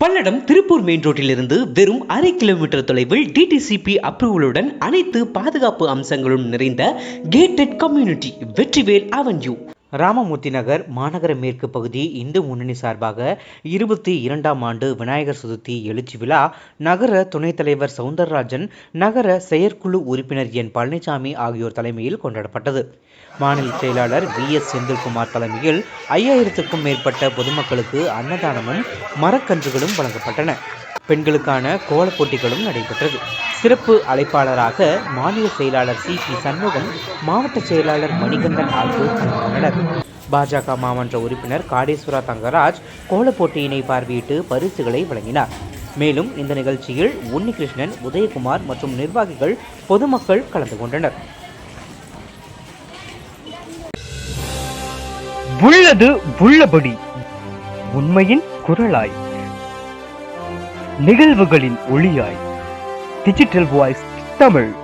Palladam Tiruppur main ரோட்டிலிருந்து வெறும் அரை kilometre தொலைவில் டிடிசிபி அப்ரூவலுடன் அனைத்து பாதுகாப்பு அம்சங்களும் நிறைந்த gated community Vetrivel avenue Ramamoorthy Nagar மாநகர மேற்கு பகுதி இந்து முன்னணி சார்பாக இருபத்தி இரண்டாம் ஆண்டு விநாயகர் சதுர்த்தி எழுச்சி விழா நகர துணைத் தலைவர் சவுந்தரராஜன் நகர செயற்குழு உறுப்பினர் என் பழனிசாமி ஆகியோர் தலைமையில் கொண்டாடப்பட்டது. மாநில செயலாளர் வி. எஸ். செந்தில்குமார் தலைமையில் ஐயாயிரத்துக்கும் மேற்பட்ட பொதுமக்களுக்கு அன்னதானமும் மரக்கன்றுகளும் வழங்கப்பட்டன. பெண்களுக்கான கோலப் போட்டிகளும் நடைபெற்றது. சிறப்பு அழைப்பாளராக மாநில செயலாளர் சி பி சண்முகம் மாவட்ட செயலாளர் மணிகண்டன் ஆகியோர் கலந்து கொண்டனர் பாஜக மாமன்ற உறுப்பினர் காடேஸ்வரா தங்கராஜ் கோலப் போட்டியினை பார்வையிட்டு பரிசுகளை வழங்கினார். மேலும் இந்த நிகழ்ச்சியில் உன்னிகிருஷ்ணன் உதயகுமார் மற்றும் நிர்வாகிகள் பொதுமக்கள் கலந்து கொண்டனர். உள்ளது உள்ளபடி உண்மையின் குரலாய். நிகழ்வுகளின் ஒளியாய். Digital voice Tamil.